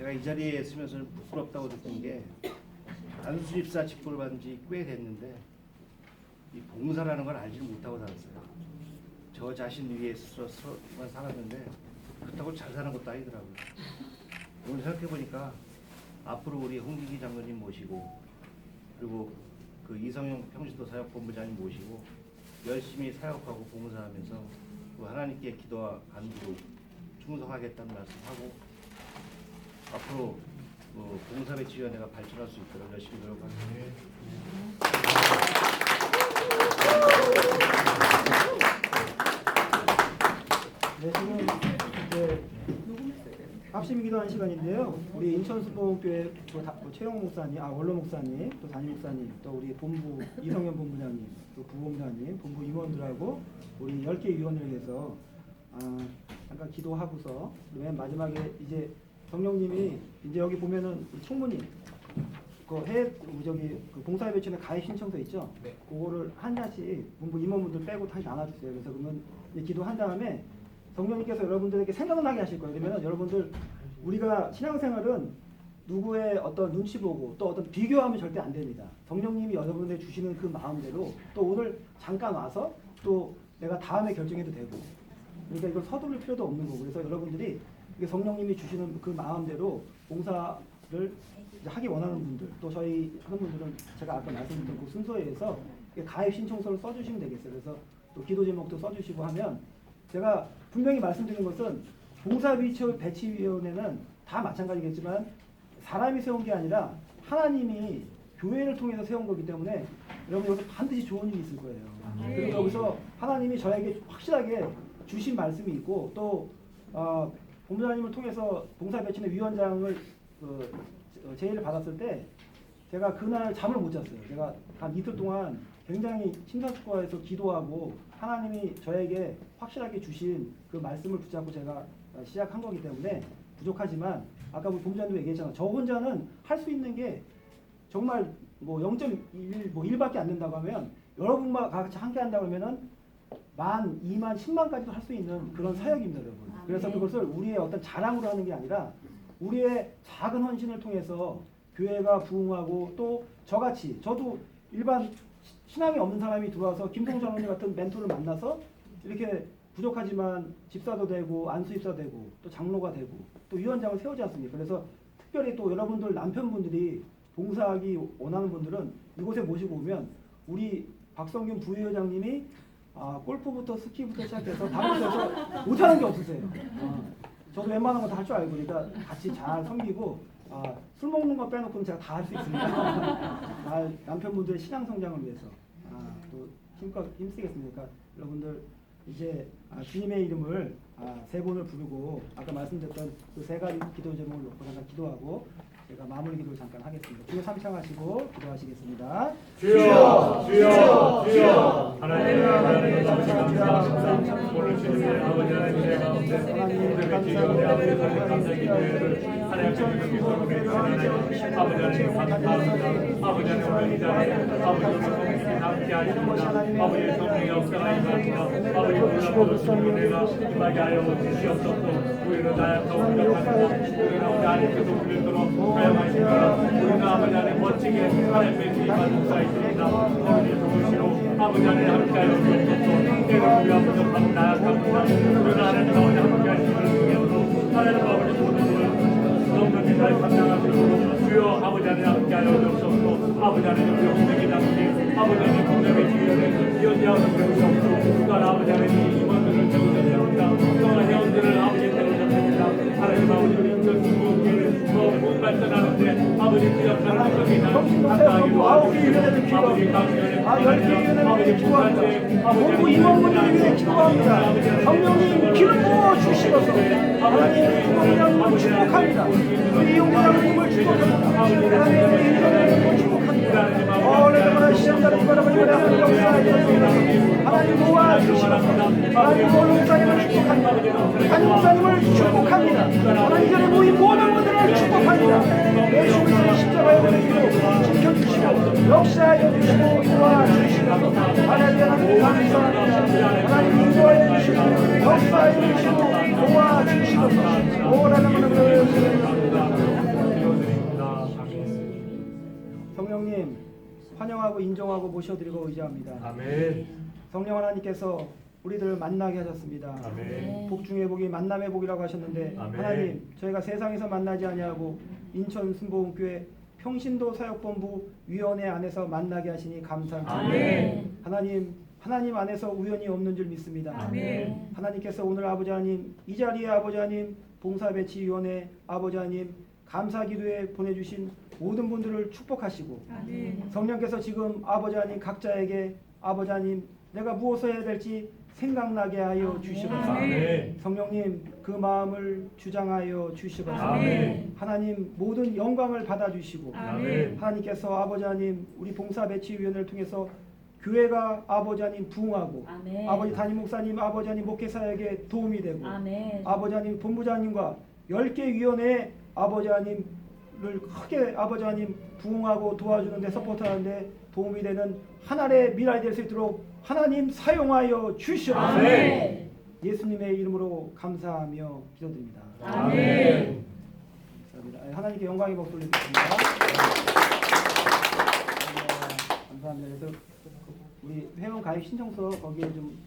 제가 이 자리에 있으면서 부끄럽다고 느낀 게 안수집사 직분을 받은 지 꽤 됐는데 이 봉사라는 걸 알지를 못하고 살았어요. 저 자신 위해서만 살았는데 그렇다고 잘 사는 것도 아니더라고요. 오늘 생각해 보니까 앞으로 우리 홍기기 장로님 모시고 그리고 그 이성용 평신도 사역본부장님 모시고 열심히 사역하고 봉사하면서 또 하나님께 기도와 간구로 충성하겠다는 말씀하고 앞으로 어, 봉사배치위원회가 발전할 수 있도록 열심히 노력하겠습니다. 네, 지금 이제 합심 기도하는 시간인데요. 우리 인천수보교회 최영 목사님, 아 원로 목사님, 또 담임 목사님, 또 우리 본부 이성현 본부장님, 또 부본부장님, 본부 임원들하고 우리 10개 위원을 위해서 아, 잠깐 기도하고서 맨 마지막에 이제 성령님이 이제 여기 보면은 이 총무님 그 해외 그 저기 그 봉사회 배치는 가입 신청서 있죠? 네. 그거를 한 장씩 본부 임원분들 빼고 다시 나눠주세요. 그래서 그러면 이제 기도한 다음에 성령님께서 여러분들에게 생각나게 하실 거예요. 그러면 여러분들 우리가 신앙생활은 누구의 어떤 눈치 보고 또 어떤 비교하면 절대 안 됩니다. 성령님이 여러분들 주시는 그 마음대로 또 오늘 잠깐 와서 또 내가 다음에 결정해도 되고 그러니까 이걸 서두를 필요도 없는 거고 그래서 여러분들이 이게 성령님이 주시는 그 마음대로 봉사를 하기 원하는 분들 또 저희 하는 분들은 제가 아까 말씀드린 그 순서에 의해서 가입 신청서를 써주시면 되겠어요. 그래서 또 기도 제목도 써주시고 하면 제가 분명히 말씀드린 것은 봉사 비치 배치위원회는 다 마찬가지겠지만 사람이 세운 게 아니라 하나님이 교회를 통해서 세운 거기 때문에 여러분 여기서 반드시 좋은 일이 있을 거예요. 그리고 여기서 하나님이 저에게 확실하게 주신 말씀이 있고 또 어, 본부장님을 통해서 봉사 배치회 위원장을 그, 어, 제의를 받았을 때 제가 그날 잠을 못 잤어요. 제가 한 이틀 동안 굉장히 심사숙고해서 기도하고 하나님이 저에게 확실하게 주신 그 말씀을 붙잡고 제가 어, 시작한 거기 때문에 부족하지만 아까 본부장님 얘기했잖아. 저 혼자는 할 수 있는 게 정말 뭐 0.1, 뭐 1밖에 안 된다고 하면 여러분과 같이 함께 한다고 하면은 만, 2만, 10만까지도 할 수 있는 그런 사역입니다, 여러분. 아, 그래서 네. 그것을 우리의 어떤 자랑으로 하는 게 아니라 우리의 작은 헌신을 통해서 교회가 부흥하고 또 저같이 저도 일반 시- 신앙이 없는 사람이 들어와서 김동주 장로님 같은 멘토를 만나서 이렇게 부족하지만 집사도 되고 안수집사 되고 또 장로가 되고 또 위원장을 세우지 않습니까? 그래서 특별히 또 여러분들 남편분들이 봉사하기 원하는 분들은 이곳에 모시고 오면 우리 박성균 부회장님이 아, 골프부터 스키부터 시작해서 곳에서 못하는 게 없으세요. 어, 저도 웬만한 거 다 할 줄 알고 그러니까 같이 잘 섬기고 아, 술 먹는 거 빼놓고는 제가 다 할 수 있습니다. 아, 남편분들의 신앙 성장을 위해서 아, 또 힘껏 힘쓰겠습니까? 여러분들 이제 아, 주님의 이름을 아, 세 번을 부르고 아까 말씀드렸던 그 세 가지 기도 제목을 놓고 잠깐 기도하고 제가 마무리 기도를 잠깐 하겠습니다. 주여 삼창하시고 기도하시겠습니다. 주여 주여 주여 하나님 하나님 감사합니다 오늘 주님의 아버지 하나님의 가운데 우리를 지금 아버지 하나님 감사의 기회를 하나님께 드리고 하나님 아버지 하나님 감사합니다 아버지 하나님 오늘 이 자리에 아버지 하나님 함께 하십니다 아버지 성령의 역사가 임합니다 아버지 놀라운 주님을 내가 임하게 하여 주시옵소서 우리는 나약하고 부족합니다 우리는 아버지 아버지 아버지 아버지 하나님 함께하여 주옵소서 아버지 하나님 아버지 감당하시고 주여 아버지 하나님 아버지 아버지 하나님 공백의 주위를 이어지하고 주옵소서 주간 아버지 하나님 임원들을 세우셨습니다 또한 회원들을 아버지 세우셨습니다 하나님 아버지 인천 중국교회를 더 발전하는데 아버지 지적하는 것입니다 감사하기도 하고 아버지 강연에 아, 열개 위원회를 기도합니다. 본부 임원분들을 위해 기도합니다. 성령님 기름 부어 주시옵소서. 하나님 부모님을 축복합니다. 우리 용장님을 축복합니다. 하나님 우리 인정님을 축복합니다. 어레가마나 시험자를 이바라바 이바라 역사하였습니다. 하나님 도와주시옵소서. 하나님 원목사님을 축복합니다. 한 목사님을 축복합니다. 하나님 전에 모인 모든 분들을 축복합니다. 예수 그리스도의 십자가의 은혜로 지켜주시고 역사하여 주시고 도와주시고 하나님 하나님 감사합니다. 성령님 환영하고 인정하고 모셔드리고 의지합니다. 아멘. 성령 하나님께서 우리들을 만나게 하셨습니다. 복 중의 복이 만남의 복이라고 하셨는데 아멘. 하나님 저희가 세상에서 만나지 아니하고 인천 순복음교회 평신도 사역본부 위원회 안에서 만나게 하시니 감사합니다. 아멘. 하나님 하나님 안에서 우연이 없는 줄 믿습니다. 아멘. 하나님께서 오늘 아버지 하나님 이 자리에 아버지 하나님 봉사배치위원회 아버지 하나님 감사기도에 보내주신 모든 분들을 축복하시고 성령께서 지금 아버지 하나님 각자에게 아버지 하나님 내가 무엇을 해야 될지 생각나게 하여 주시옵소서. 아멘. 성령님 그 마음을 주장하여 주시옵소서. 아멘. 하나님 모든 영광을 받아 주시고 아멘. 하나님께서 아버지 하나님 우리 봉사 배치 위원회를 통해서 교회가 아버지 하나님 부흥하고 아멘. 아버지 담임 목사님 아버지 하나님 목회사에게 도움이 되고 아멘. 아버지 하나님 본부장님과 10개 위원회 아버지 하나님을 크게 아버지 하나님 부흥하고 도와주는데 서포트하는데 도움이 되는 하나의 미랄이 될 수 있도록 하나님 사용하여 주시옵소서 아멘. 예수님의 이름으로 감사하며 기도드립니다 아멘. 감사합니다. 하나님께 영광의 목소리 드립니다 감사합니다. 그래서 우리 회원 가입 신청서 거기에 좀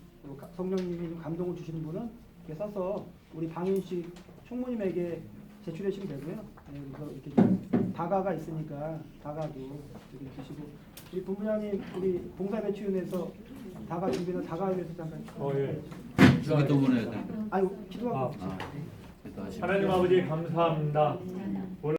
성령님이 좀 감동을 주시는 분은 이렇게 써서 우리 방인식 총무님에게 제출해 주시면 되고요. 네, 그래서 이렇게 좀 다가가 있으니까 다가도 이렇게 주시고 우리 본부장님 우리 봉사배치위원회에서 다가 준비는 다가에 대해서 잠깐. 어, 예. 기도 보내야 돼. 아유 기도하고. 아. 아, 기도하시고. 하나님 아버지 감사합니다.